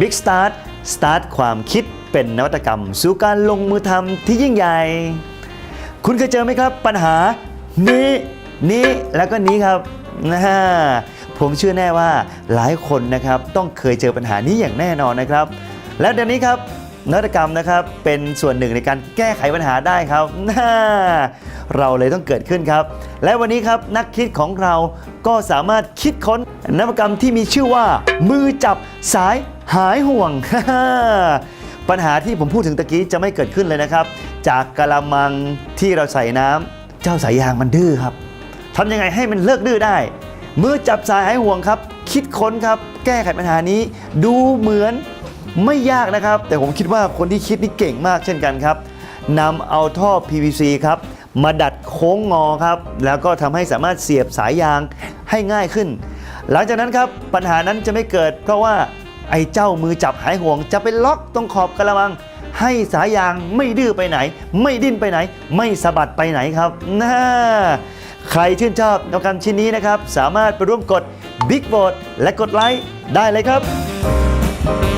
Big Start Start ความคิดเป็นนวัตกรรม สู่การลงมือทำที่ยิ่งใหญ่ คุณเคยเจอไหมครับ ปัญหา นี้นี้แล้วก็นี้ครับนะฮะผมเชื่อแน่ว่าหลายคนนะครับต้องเคยเจอปัญหานี้อย่างแน่นอนนะครับ และเดี๋ยวนี้ครับนวัตกรรมนะครับเป็นส่วนหนึ่งในการแก้ไขปัญหาได้ครับน่าเราเลยต้องเกิดขึ้นครับ และวันนี้ครับนักคิดของเราก็สามารถคิดค้นนวัตกรรมที่มีชื่อว่า มือจับสาย หายห่วง ปัญหาที่ผมพูดถึงตะกี้จะไม่เกิดขึ้นเลยนะครับ จากกะละมังที่เราใส่น้ำเจ้าสายยางมันดื้อครับทำยังไงให้มันเลิกดื้อได้ มือจับสายหายห่วงครับ คิดค้นครับ แก้ไขปัญหานี้ดูเหมือนไม่ยากนะครับ แต่ผมคิดว่าคนที่คิดนี่เก่งมากเช่นกันครับนำเอาท่อ PVC ครับมาดัดโค้งงอครับ แล้วก็ทำให้สามารถเสียบสายยางให้ง่ายขึ้น หลังจากนั้นครับปัญหานั้นจะไม่เกิด เพราะว่า ไอ้เจ้ามือจับหายห่วง จะไปล็อกตรงขอบกระมัง ให้สายยางไม่ดื้อไปไหน ไม่ดิ้นไปไหน ไม่สะบัดไปไหนครับน่าใครชื่นชอบนวัตกรรมชิ้นนี้นะครับ สามารถไปร่วมกด Big v o t e และกดไลค์ได้เลยครับ